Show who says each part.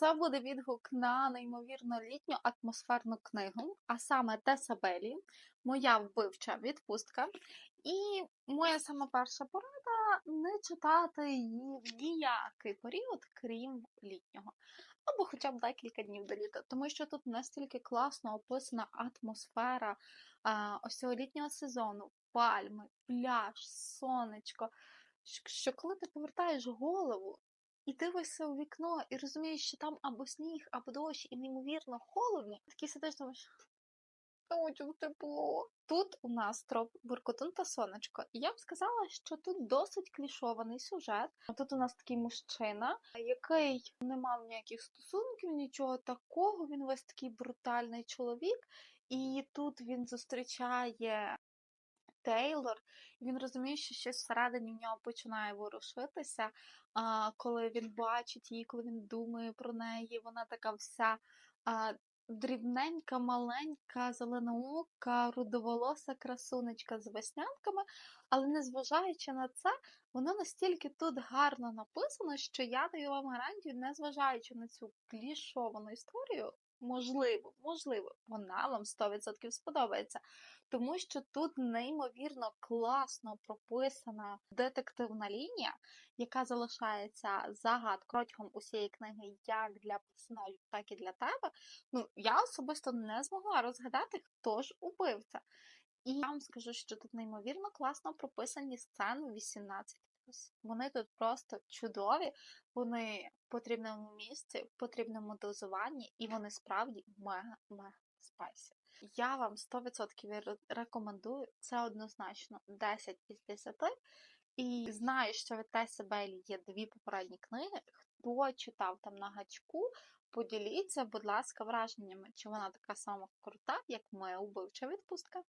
Speaker 1: Це буде відгук на неймовірно літню атмосферну книгу, а саме Тесабелі, моя вбивча відпустка. І моя сама перша порада не читати її в ніякий період, крім літнього. Або хоча б декілька днів до літа, тому що тут настільки класно описана атмосфера ось цього літнього сезону, пальми, пляж, сонечко. Що коли ти повертаєш голову і дивишся у вікно, і розумієш, що там або сніг, або дощ, і неймовірно холодно, такий сидиш, думаєш, хочу тепло. Тут у нас троп буркотун та сонечко. І я б сказала, що тут досить клішований сюжет. Тут у нас такий мужчина, який не мав ніяких стосунків, нічого такого. Він весь такий брутальний чоловік. І тут він зустрічає Тейлор, він розуміє, що щось всередині в нього починає ворушитися. А, коли він бачить її, коли він думає про неї, вона така вся а, дрібненька, маленька, зеленоока, рудоволоса красунечка з веснянками. Але незважаючи на це, воно настільки тут гарно написано, що я даю вам гарантію, незважаючи на цю клішовану історію, можливо, можливо, вона вам 100% сподобається. Тому що тут неймовірно класно прописана детективна лінія, яка залишається загад протягом усієї книги як для персонажів, так і для тебе. Ну, я особисто не змогла розгадати, хто ж убивця. І я вам скажу, що тут неймовірно класно прописані сцени 18 Вони тут просто чудові, вони в потрібному місці, в потрібному дозуванні, і вони справді мега-мега спайсі. Я вам 100% рекомендую. Це однозначно 10 із 10. І знаю, що від Тесі Бейлі є дві попередні книги. Хто читав там на гачку, поділіться, будь ласка, враженнями, чи вона така сама крута, як моя убивча відпустка.